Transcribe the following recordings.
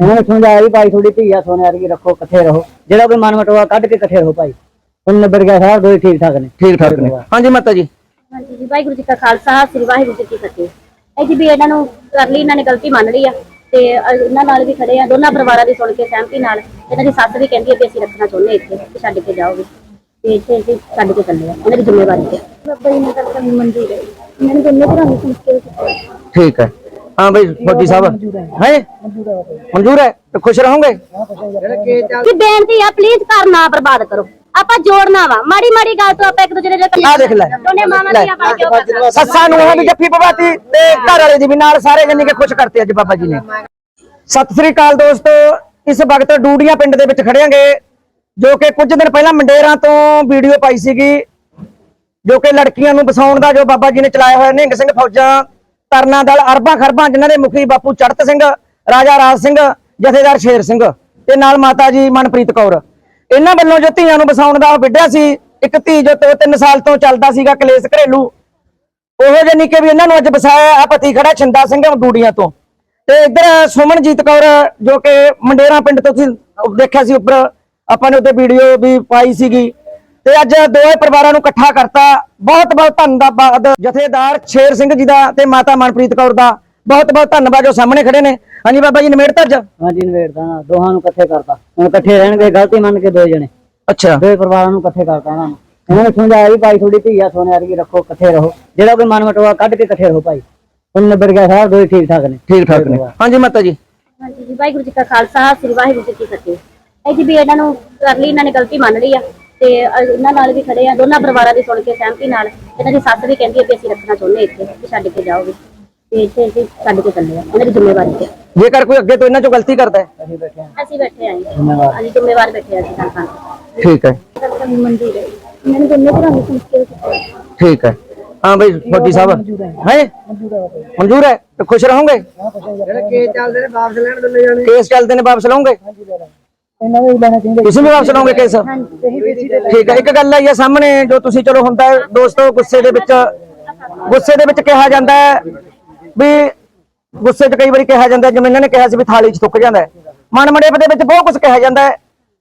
ਉਹਨਾਂ ਨੂੰ ਸਮਝਾਇਆ ਵੀ ਭਾਈ ਥੋੜੀ ਧੀ ਆ ਸੋਨੇ ਵਰਗੀ ਰੱਖੋ ਇਕੱਠੇ ਰਹੋ। ਜਿਹੜਾ ਕੋਈ ਮਨ ਮਟਵਾ ਕੱਢ ਕੇ ਇਕੱਠੇ ਰਹੋ ਭਾਈ। ਹੁਣ ਨਿਬੜ ਗਿਆ ਸਾਰਾ ਦੋਏ ਠੀਕ ਠਾਕ ਨੇ। ਠੀਕ ਠਾਕ ਨੇ। ਹਾਂਜੀ ਮਾਤਾ ਜੀ। ਹਾਂਜੀ ਜੀ ਵਾਹਿਗੁਰੂ ਜੀ ਕਾ ਖਾਲਸਾ ਸ੍ਰੀ ਵਾਹਿਗੁਰੂ ਜੀ ਕੀ ਫਤਿਹ। ਇਹ ਜੀ ਵੀ ਇਹਨਾਂ ਨੂੰ ਕਰ ਲਈ ਇਹਨਾਂ ਨੇ ਗਲਤੀ ਮੰਨ ਲਈ ਆ। ਤੇ ਇਹਨਾਂ ਨਾਲ ਵੀ ਖੜੇ ਆ ਦੋਨਾਂ ਪਰਿਵਾਰਾਂ ਦੀ ਸੁਣ ਕੇ ਸਹਿਮਤੀ ਨਾਲ ਇਹਨਾਂ ਦੀ ਸੱਸ ਵੀ ਕਹਿੰਦੀ ਹੈ ਕਿ ਅਸੀਂ ਰੱਖਣਾ ਚਾਹੁੰਦੇ ਇੱਥੇ ਤੇ ਛੱਡ ਕੇ ਜਾਓਗੇ ਤੇ ਇੱਥੇ ਅਸੀਂ ਛੱਡ ਕੇ ਚੱਲੇ ਆ ਇਹਨਾਂ ਦੀ ਜ਼ਿੰਮੇਵਾਰੀ ਤੇ। ਬਾਬਾ ਜੀ ਨੇ ਤਾਂ ਹੈ ਇਹਨਾਂ ਨੇ ਦੋਨੇ ਘਰਾਂ ਨੂੰ ਠੀਕ ਹੈ। ਹਾਂ ਬਈ ਫੌਜੀ ਸਾਹਿਬ। ਹੈ। ਮਨਜ਼ੂਰ ਹੈ ਤੇ ਖੁਸ਼ ਰਹੋਗੇ? ਕਿ ਬੇਨਤੀ ਆ ਪਲੀਜ਼ ਘਰ ਨਾ ਬਰਬਾਦ ਕਰੋ। ਆਪਾਂ ਜੋੜਨਾ ਵਾ। ਮਾੜੀ ਮਾੜੀ ਗੱਲ ਤੋਂ ਆਪਾਂ ਇੱਕ ਦੂਜੇ ਦੇ ਆ ਦੇਖ ਲੈ। ਦੋਨੇ ਮਾਵਾਂ। ਦੀਆਂ ਬਣ ਕੇ ਸੱਸਾਂ ਨੂੰ ਵੀ ਜੱਫੀ ਪਵਾਤੀ ਤੇ ਘਰ ਵਾਲੇ ਦੀ ਵੀ ਨਾਲ ਸਾਰੇ ਜੰਨੀ ਕੇ ਖੁਸ਼ ਕਰਤੇ ਅੱਜ ਬਾਬਾ ਜੀ ਨੇ। ਸਤਿ ਸ੍ਰੀ ਅਕਾਲ ਦੋਸਤੋ। ਇਸ ਵਕਤ ਡੂੜੀਆਂ ਪਿੰਡ ਦੇ ਵਿੱਚ ਖੜਿਆਂਗੇ ਜੋ ਕਿ ਕੁਝ ਦਿਨ ਪਹਿਲਾਂ ਮੰਡੇਰਾਂ ਤੋਂ ਵੀਡੀਓ ਪਾਈ ਸੀਗੀ ਜੋ ਕਿ ਲੜਕੀਆਂ ਨੂੰ ਵਸਾਉਣ ਦਾ ਜੋ ਬਾਬਾ ਜੀ ਨੇ ਚਲਾਇਆ ਹੋਇਆ ਨਿਹੰਗ ਸਿੰਘ ਫੌਜਾਂ ਤਰਨਾ ਦਲ, ਅਰਬਾਂ ਖਰਬਾਂ ਜਿਨ੍ਹਾਂ ਦੇ ਮੁਖੀ ਬਾਪੂ ਚੜਤ ਸਿੰਘ, ਰਾਜਾ ਰਾਜ ਸਿੰਘ, ਜਥੇਦਾਰ ਸ਼ੇਰ ਸਿੰਘ ਤੇ ਨਾਲ ਮਾਤਾ ਜੀ ਮਨਪ੍ਰੀਤ ਕੌਰ। ਇਹਨਾਂ ਵੱਲੋਂ ਜੋ ਧੀਆਂ ਨੂੰ ਵਸਾਉਣ ਦਾ ਵਿੱਢਿਆ ਸੀ, ਇੱਕ ਧੀ ਜੋ 3 ਸਾਲ ਤੋਂ ਚੱਲਦਾ ਸੀਗਾ ਕਲੇਸ਼ ਘਰੇਲੂ। ਉਹੋ ਜਿਹੇ ਨਿੱਕੇ ਵੀ ਇਹਨਾਂ ਨੂੰ ਅੱਜ ਵਸਾਇਆ ਆ ਪਤੀ ਖੜਾ ਛਿੰਦਾ ਸਿੰਘ ਡੂੜੀਆਂ ਤੋਂ। ਤੇ ਇੱਧਰ ਸੁਮਨਜੀਤ ਕੌਰ, ਜੋ ਕਿ ਮੰਡੇਰਾ ਪਿੰਡ ਤੋਂ ਤੁਸੀਂ ਦੇਖਿਆ ਸੀ ਉੱਪਰ, ਆਪਾਂ ਨੇ ਉੱਤੇ ਵੀਡੀਓ ਵੀ ਪਾਈ ਸੀਗੀ। ਤੇ ਅੱਜ ਦੋਵੇਂ ਪਰਿਵਾਰਾਂ ਨੂੰ ਇਕੱਠਾ ਕਰਤਾ। ਬਹੁਤ ਬਹੁਤ ਧੰਨਵਾਦ ਜਥੇਦਾਰ ਸ਼ੇਰ ਸਿੰਘ ਜੀ ਦਾ ਤੇ ਮਾਤਾ ਮਨਪ੍ਰੀਤ ਕੌਰ ਦਾ। ਬਹੁਤ ਬਹੁਤ ਧੰਨਵਾਦ ਜੋ ਸਾਹਮਣੇ ਖੜੇ ਨੇ। ਹਾਂਜੀ ਬਾਬਾ ਜੀ ਨਿਮੇੜਤਾ ਅੱਜ ਹਾਂਜੀ ਨਵੇੜਦਾ ਨਾ ਦੋਹਾਂ ਨੂੰ ਇਕੱਠੇ ਕਰਤਾ। ਹੁਣ ਇਕੱਠੇ ਰਹਿਣਗੇ ਗਲਤੀ ਮੰਨ ਕੇ ਦੋ ਜਣੇ। ਅੱਛਾ। ਦੋਏ ਪਰਿਵਾਰਾਂ ਨੂੰ ਇਕੱਠੇ ਕਰਤਾ ਇਹਨਾਂ ਨੂੰ। ਉਹਨਾਂ ਨੂੰ ਸਮਝਾਇਆ ਵੀ ਭਾਈ ਥੋੜੀ ਧੀ ਆ ਸੋਨੇ ਵਰਗੀ ਰੱਖੋ ਇਕੱਠੇ ਰਹੋ। ਜਿਹੜਾ ਕੋਈ ਮਨ ਮਟਵਾ ਕੱਢ ਕੇ ਇਕੱਠੇ ਰਹੋ ਭਾਈ। ਹੁਣ ਨਿਬੜ ਗਿਆ ਸਾਰਾ ਦੋਏ ਠੀਕ ਠਾਕ ਨੇ। ਠੀਕ ਠਾਕ ਨੇ। ਹਾਂਜੀ ਮਾਤਾ ਜੀ। ਹਾਂਜੀ ਜੀ ਵਾਹਿਗੁਰੂ ਜੀ ਕਾ ਖਾਲਸਾ ਸ੍ਰੀ ਵਾਹਿਗੁਰੂ ਜੀ ਕੀ ਫਤਿਹ। ਇਹ ਜੀ ਵੀ ਇਹਨਾਂ ਨੂੰ ਕਰ ਲਈ ਇਹਨਾਂ ਨੇ ਗਲਤੀ ਮੰਨ ਲਈ ਆ। ਤੇ ਇਹਨਾਂ ਨਾਲ ਵੀ ਖੜੇ ਆ। ਦੋਨਾਂ ਪਰਿਵਾਰਾਂ ਦੀ ਸੁਣ ਕੇ ਸਹਿਮਤੀ ਨਾਲ ਇਹਨਾਂ ਦੀ ਸੱਸ ਵੀ ਕਹਿੰਦੀ ਹੈ ਕਿ ਅਸੀਂ ਰੱਖਣਾ ਚਾਹੁੰਦੇ ਇੱਥੇ ਤੇ ਛੱਡ ਕੇ ਜਾਓਗੇ। ਤੇ ਇੱਥੇ ਅਸੀਂ ਛੱਡ ਕੇ ਚੱਲੇ ਆ ਇਹਨਾਂ ਦੀ ਜ਼ਿੰਮੇਵਾਰੀ ਤੇ। ਜੇਕਰ ਕੋਈ ਅੱਗੇ ਤੋਂ ਇਹਨਾਂ ਚੋਂ ਗਲਤੀ ਕਰਦਾ ਹੈ? ਅਸੀਂ ਬੈਠੇ ਹਾਂ। ਅਸੀਂ ਬੈਠੇ ਆਂ ਅਸੀਂ ਜ਼ਿੰਮੇਵਾਰ ਬੈਠੇ ਆਂ ਅਸੀਂ ਤਾਂ ਠੀਕ ਹੈ। ਕਰਨੀ ਮਨਜ਼ੂਰ ਹੈ ਇਹਨਾਂ ਨੇ ਦੋਨੇ ਠੀਕ ਹੈ। ਹਾਂ ਬਈ ਫੌਜੀ ਸਾਹਿਬ। ਹੈ। ਮਨਜ਼ੂਰ ਹੈ। ਤੇ ਖੁਸ਼ ਰਹੋਗੇ? ਕੇਸ ਚੱਲਦੇ ਨੇ ਵਾਪਸ ਲੈਣ ਦੋਨੇ ਜਣੇ। ਕੇਸ ਚੱਲਦੇ ਨੇ ਵਾਪਸ ਲਓਗੇ ਇਹਨਾਂ ਦੇ ਲੈਣਾ ਚਾਹੀਦਾ ਤੁਸੀਂ ਵੀ ਵਾਪਸ ਲਓਗੇ ਕੇਸ? ਠੀਕ ਹੈ ਇੱਕ ਗੱਲ ਆਈ ਹੈ ਸਾਹਮਣੇ ਜੋ ਤੁਸੀਂ ਚਲੋ ਹੁੰਦਾ ਹੈ ਦੋਸਤੋ ਗੁੱਸੇ ਦੇ ਵਿੱਚ ਗੁੱਸੇ ਦੇ ਵਿੱਚ ਕਿਹਾ ਜਾਂਦਾ ਹੈ ਵੀ ਗੁੱਸੇ 'ਚ ਕਈ ਵਾਰੀ ਕਿਹਾ ਜਾਂਦਾ ਹੈ, ਜਿਵੇਂ ਇਹਨਾਂ ਨੇ ਕਿਹਾ ਸੀ ਵੀ ਥਾਲੀ 'ਚ ਥੁੱਕ ਜਾਂਦਾ ਹੈ। ਮਨ ਮੜੇਪ ਦੇ ਵਿੱਚ ਬਹੁਤ ਕੁਝ ਕਿਹਾ ਜਾਂਦਾ ਹੈ।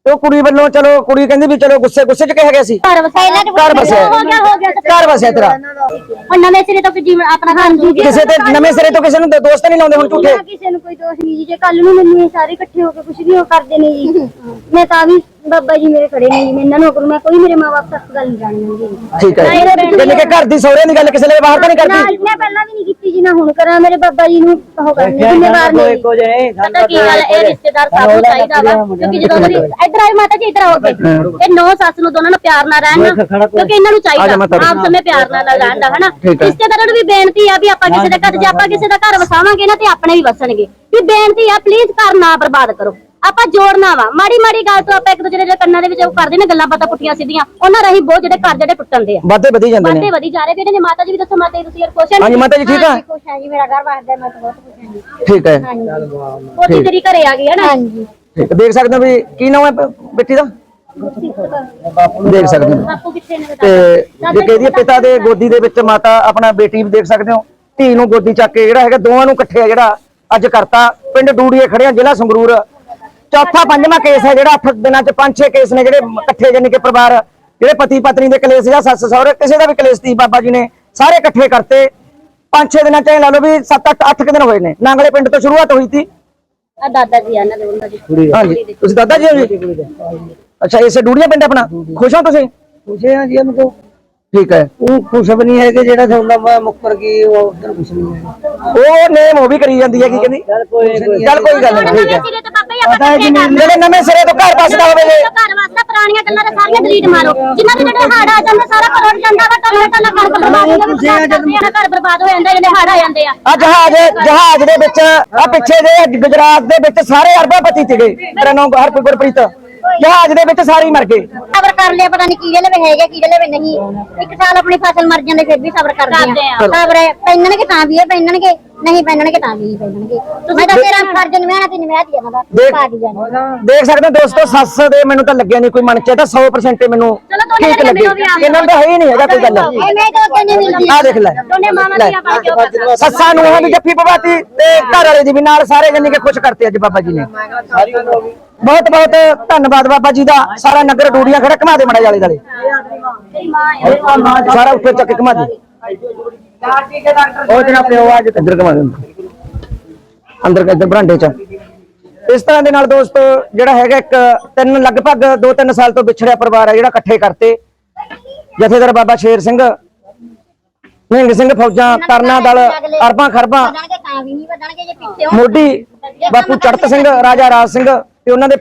ਤੇ ਉਹ ਕੁੜੀ ਵੱਲੋਂ ਚਲੋ ਕੁੜੀ ਕਹਿੰਦੀ ਵੀ ਚਲੋ ਗੁੱਸੇ ਗੁੱਸੇ 'ਚ ਕਿਹਾ ਗਿਆ ਸੀ। ਘਰ ਵਸਾਇਆ ਘਰ ਵਸਿਆ। ਹੋ ਗਿਆ ਹੋ ਗਿਆ ਘਰ ਵਸਿਆ ਤੇਰਾ। ਹੁਣ ਨਵੇਂ ਸਿਰੇ ਤੋਂ ਕਿ ਜੀਵਨ ਆਪਣਾ ਘਰ ਜੀ ਕਿਸੇ ਤੇ ਨਵੇਂ ਸਿਰੇ ਤੋਂ ਕਿਸੇ ਨੂੰ ਦੋਸਤ ਨਹੀਂ ਲਾਉਂਦੇ ਹੁਣ ਝੂਠੇ। ਕਿਸੇ ਨੂੰ ਕੋਈ ਦੋਸ਼ ਨਹੀਂ ਜੀ। ਜੇ ਕੱਲ ਨੂੰ ਮੈਨੂੰ ਇਹ ਸਾਰੇ ਇਕੱਠੇ ਹੋ ਕੇ ਕੁਝ ਵੀ ਉਹ ਕਰਦੇ ਨੇ ਜੀ। ਮੈਂ ਤਾਂ ਵੀ ਬਾਬਾ ਜੀ ਮੇਰੇ ਖੜੇ ਨੇ ਜੀ ਮੈਂ ਇਹਨਾਂ ਨੂੰ ਅਗਰ ਮੈਂ ਕੋਈ ਮੇਰੇ ਮਾਪੇ ਤੱਕ ਗੱਲ ਨਹੀਂ ਜਾਣੀ ਹੁੰਦੀ ਠੀਕ ਹੈ ਜਿੰਨੇ ਕਿ ਘਰ ਦੀ ਸਹੁਰੇ ਦੀ ਗੱਲ ਕਿਸੇ ਲਈ ਬਾਹਰ ਤਾਂ ਨਹੀਂ ਨਾ ਕਰਦੀ ਮੈਂ ਪਹਿਲਾਂ ਵੀ ਨਹੀਂ ਕੀਤੀ ਜੀ ਨਾ ਹੁਣ ਕਰਾਂ ਮੇਰੇ ਬਾਬਾ ਜੀ ਨੂੰ ਉਹ ਕਰਨੇ ਜ਼ਿੰਮੇਵਾਰ ਨੇ ਜੀ। ਇੱਕੋ ਜਿਹੇ ਪਤਾ ਕੀ ਗੱਲ ਇਹ ਰਿਸ਼ਤੇਦਾਰ ਸਭ ਨੂੰ ਚਾਹੀਦਾ ਵਾ ਕਿਉਂਕਿ ਜਦੋਂ ਉਹਨਾਂ ਦੀ ਇੱਧਰ ਆਏ ਮਾਤਾ ਜੀ ਇੱਧਰ ਆਓਗੇ ਇਹ ਨੌ ਸੱਸ ਨੂੰ ਦੋਨਾਂ ਨੂੰ ਪਿਆਰ ਨਾਲ ਰਹਿਣ ਕਿਉਂਕਿ ਇਹਨਾਂ ਨੂੰ ਚਾਹੀਦਾ ਆਪ ਸਮੇਂ ਪਿਆਰ ਨਾਲ ਰਹਿਣ ਦਾ ਹਨਾ? ਰਿਸ਼ਤੇਦਾਰਾਂ ਨੂੰ ਵੀ ਬੇਨਤੀ ਆ ਵੀ ਆਪਾਂ ਕਿਸੇ ਦੇ ਘਰ ਜੇ ਆਪਾਂ ਕਿਸੇ ਦਾ ਘਰ ਵਸਾਵਾਂਗੇ ਨਾ ਤੇ ਆਪਣੇ ਵੀ ਵਸਣਗੇ। ਵੀ ਬੇਨਤੀ ਆ ਪਲੀਜ਼ ਘਰ ਨਾ ਬਰਬਾਦ ਕਰੋ। ਆਪਾਂ ਜੋੜਨਾ ਵਾ। ਮਾੜੀ ਮਾੜੀ ਗੱਲ ਤੋਂ ਆਪਾਂ ਇੱਕ ਦੂਜੇ ਦੇ ਕੰਨਾਂ ਦੇ ਵਿੱਚ ਉਹ ਕਰਦੇ ਨੇ ਗੱਲਾਂ ਬਾਤਾਂ ਪੁੱਠੀਆਂ ਸਿੱਧੀਆਂ। ਉਹਨਾਂ ਰਾਹੀਂ ਬਹੁਤ ਜਿਹੜੇ ਘਰ ਜਿਹੜੇ ਟੁੱਟਣ ਦੇ ਆ। ਵਾਧੇ ਵਧੀ ਜਾਂਦੇ ਨੇ। ਵਾਧੇ ਵਧੀ ਜਾ ਰਹੇ ਵੀ ਇਹਨੇ ਮਾਤਾ ਜੀ ਵੀ ਦੱਸੋ ਮਾਤਾ ਜੀ ਤੁਸੀਂ ਯਾਰ ਖੁਸ਼ ਹਾਂਜੀ ਮਾਤਾ ਜੀ ਠੀਕ ਆ? ਖੁਸ਼ ਹਾਂ ਜੀ ਮੇਰਾ ਘਰ ਵਸਦਾ ਮੈਂ ਤਾਂ ਬਹੁਤ ਖੁਸ਼ ਹਾਂ ਜੀ। ਠੀਕ ਹੈ। ਹਾਂਜੀ। ਉਹਦੀ ਤੇਰੀ ਘਰੇ ਆ ਗਈ ਹੈ ਨਾ? ਹਾਂਜੀ। ਠੀਕ। ਹੈ। ਦੇਖ ਸਕਦੇ ਹੋ ਵੀ ਕੀ ਨਾਮ ਹੈ ਬੇਟੀ ਦਾ? ਦੇਖ ਸਕਦੇ ਹੋ। ਬਾਪੂ ਕਿੱਥੇ ਨੇ ਤੇ ਜੇ ਕਹਦੀ ਪਿਤਾ ਦੇ ਗੋਦੀ ਦੇ ਵਿੱਚ ਮਾਤਾ ਆਪਣਾ ਬੇਟੀ ਵੀ ਦੇਖ ਸਕਦੇ ਹੋ। ਧੀ ਨੂੰ ਗੋਦੀ ਚੱਕ ਕੇ ਜਿਹੜਾ ਹੈਗਾ ਦੋਵਾਂ ਨੂੰ ਇਕੱਠੇ ਆ ਜਿਹੜਾ ਅੱਜ ਕਰਤਾ। ਪਿੰਡ ਡੂੜੀਏ ਖੜਿਆ ਜ਼ਿਲ੍ਹਾ ਸੰਗਰੂਰ। ਚੌਥਾ ਪੰਜਵਾਂ ਕੇਸ ਹੈ ਜਿਹੜਾ 8 ਦਿਨਾਂ ਚ ਪੰਜ ਛੇ ਕੇਸ ਨੇ ਜਿਹੜੇ ਇਕੱਠੇ ਜਾਨੀ ਕਿ ਪਰਿਵਾਰ ਜਿਹੜੇ ਪਤੀ ਪਤਨੀ ਦੇ ਕਲੇਸ਼ ਜਾਂ ਸੱਸ ਸਹੁਰੇ ਕਿਸੇ ਦਾ ਵੀ ਕਲੇਸ਼ ਸੀ ਬਾਬਾ ਜੀ ਨੇ ਸਾਰੇ ਇਕੱਠੇ ਕਰਤੇ। ਪੰਜ ਛੇ ਦਿਨਾਂ ਚ ਲਾ ਲਓ ਵੀ 7 8 8 ਦਿਨ ਹੋਏ ਨੇ। ਨਾਂਗਲੇ ਪਿੰਡ ਤੋਂ ਸ਼ੁਰੂਆਤ ਹੋਈ ਸੀ। ਆ ਦਾਦਾ ਜੀ ਆ ਇਹਨਾਂ ਦੇ ਉਹਨਾਂ ਦੀ। ਹਾਂਜੀ। ਤੁਸੀਂ ਦਾਦਾ ਜੀ ਹੋ ਜੀ? ਅੱਛਾ ਇਸੇ ਡੂੜੀਆਂ ਪਿੰਡ ਆਪਣਾ? ਖੁਸ਼ ਹੋ ਤੁਸੀਂ? ਪੁੱਛੇ ਆ ਜੀ ਇਹਨੂੰ ਤੋਂ ਠੀਕ ਹੈ। ਉਹ ਕੁਛ ਵੀ ਨਹੀਂ ਹੈ ਕਿ ਜਿਹੜਾ ਤੁਹਾਡਾ ਮੈਂ ਮੁੱਕਰ ਗਈ ਉਹ ਉਧਰ ਕੁਛ ਨਹੀਂ ਹੈ ਉਹ ਨੇਮ ਉਹ ਵੀ ਕਰੀ ਜਾਂਦੀ ਹੈ ਕੀ ਕਹਿੰਦੀ ਚੱਲ ਕੋਈ ਚੱਲ ਕੋਈ ਗੱਲ ਨਹੀਂ ਠੀਕ ਹੈ। ਤੇ ਇਕੱਠੇ ਕਰਨਾ ਜਿਹੜੇ ਨਵੇਂ ਸਿਰੇ ਤੋਂ ਘਰ ਬਸਦਾ ਹੋਵੇ ਜੇ ਘਰ ਵਾਸਤੇ ਪੁਰਾਣੀਆਂ ਗੱਲਾਂ ਦੇ ਸਾਰੀਆਂ ਡਿਲੀਟ ਮਾਰੋ। ਜਿਨ੍ਹਾਂ ਦੇ ਜਿਹੜੇ ਹੜ ਆ ਜਾਂਦੇ ਸਾਰਾ ਘਰ ਉੱਡ ਜਾਂਦਾ ਵਾ ਟੱਲਾ ਟੱਲਾ ਕਣਕ ਬਰਬਾਦ ਹੋ ਜਾਂਦੀ ਹੈ ਘਰ ਬਰਬਾਦ ਹੋ ਜਾਂਦਾ ਜਿਹੜੇ ਹੜ ਆ ਜਾਂਦੇ ਆ। ਆ ਜਹਾਜ਼ ਜਹਾਜ਼ ਦੇ ਵਿੱਚ ਆ ਪਿੱਛੇ ਜੇ ਗੁਜਰਾਤ ਦੇ ਵਿੱਚ ਸਾਰੇ ਅਰਬਾਪਤੀ ਸੀਗੇ। ਮੇਰਾ ਨਾਮ ਹਰਪ੍ਰੀਤ ਗੁਰਪ੍ਰੀਤ ਜਹਾਜ਼ ਦੇ ਵਿੱਚ ਸਾਰੇ ਹੀ ਮਰ ਗਏ। ਕਰ ਲਿਆ ਪਤਾ ਨਹੀਂ ਕੀ ਜਲੇ ਵੇ ਹੈਗੇ ਕੀ ਜਲੇ ਵੇ ਨਹੀਂ। ਇੱਕ ਸਾਲ ਆਪਣੀ ਫਸਲ ਮਰ ਜਾਂਦੇ ਫਿਰ ਵੀ ਸਬਰ ਕਰਦੇ ਆ। ਸਬਰ ਪੈਣਨਗੇ ਤਾਂ ਵੀ ਇਹ ਪੈਣਨਗੇ ਨਹੀਂ ਪੈਣਗੇ ਤਾਂ ਵੀ ਨਹੀਂ ਪੈਣਗੇ ਮੈਂ ਤਾਂ ਤੇਰਾ ਫਰਜ਼ ਨਿਭਾਣਾ ਤੇ ਨਿਭਾਤੀ ਇਹਨਾਂ ਦਾ ਦੇਖ- ਪਾ ਦੀ ਜਾਣੀ ਦੇਖ ਸਕਦੇ ਹੋ ਦੋਸਤੋ ਸੱਸ ਦੇ ਮੈਨੂੰ ਤਾਂ ਲੱਗਿਆ ਨਹੀਂ ਕੋਈ ਮਨ ਚ ਇਹ ਤਾਂ 100% ਮੈਨੂੰ ਠੀਕ ਲੱਗੇ। ਵੀ ਇਹਨਾਂ ਦਾ ਹੈ ਹੀ ਨਹੀਂ ਹੈਗਾ ਕੋਈ ਗੱਲ ਇਹ ਮੈਂ ਤਾਂ ਕਹਿੰਦੀ ਮਿਲਦੀ। ਆ ਦੇਖ ਲੈ। ਦੋਨੇ ਮਾਮਾ। ਦੀਆਂ ਕੇ ਸੱਸਾਂ ਨੂੰ ਦੀ ਜੱਫੀ ਪਵਾਤੀ ਤੇ ਘਰ ਵਾਲੇ ਦੀ ਵੀ ਨਾਲ ਸਾਰੇ ਜੰਨੀ ਕੇ ਖੁਸ਼ ਕਰਤੇ ਅੱਜ ਬਾਬਾ ਜੀ ਨੇ। ਬਹੁਤ ਬਹੁਤ ਧੰਨਵਾਦ ਬਾਬਾ ਜੀ ਦਾ। ਸਾਰਾ ਨਗਰ ਡੂੜੀਆਂ ਖੜਾ ਘਮਾ ਦੇ ਮੜਾ ਜਾਲੇ ਹੈ। ਸਾਰਾ ਉੱਤੇ ਚੱਕ ਘਮਾ ਦੇ। ਉਹ ਜਨਾ ਪਿਓ ਅੱਜ ਇੱਧਰ ਘਮਾ ਦੇ ਅੰਦਰ ਇੱਧਰ ਬਰਾਂਡੇ ਚ। ਇਸ ਤਰ੍ਹਾਂ ਦੇ ਨਾਲ ਦੋਸਤੋ ਜਿਹੜਾ ਹੈਗਾ ਇੱਕ ਤਿੰਨ ਲਗਭਗ 2-3 ਸਾਲ ਤੋਂ ਵਿਛੜਿਆ ਪਰਿਵਾਰ ਹੈ ਜਿਹੜਾ ਇਕੱਠੇ ਕਰਤੇ। ਜਥੇਦਾਰ ਬਾਬਾ ਸ਼ੇਰ ਸਿੰਘ ਨਿਹੰਗ ਸਿੰਘ ਫੌਜਾਂ ਤਰਨਾ ਦਲ ਅਰਬਾਂ ਖਰਬਾਂ। ਮੋਢੀ ਬਾਪੂ ਚੜਤ ਸਿੰਘ ਰਾਜਾ ਰਾਜ ਸਿੰਘ ਤੇ ਉਹਨਾਂ ਦੇ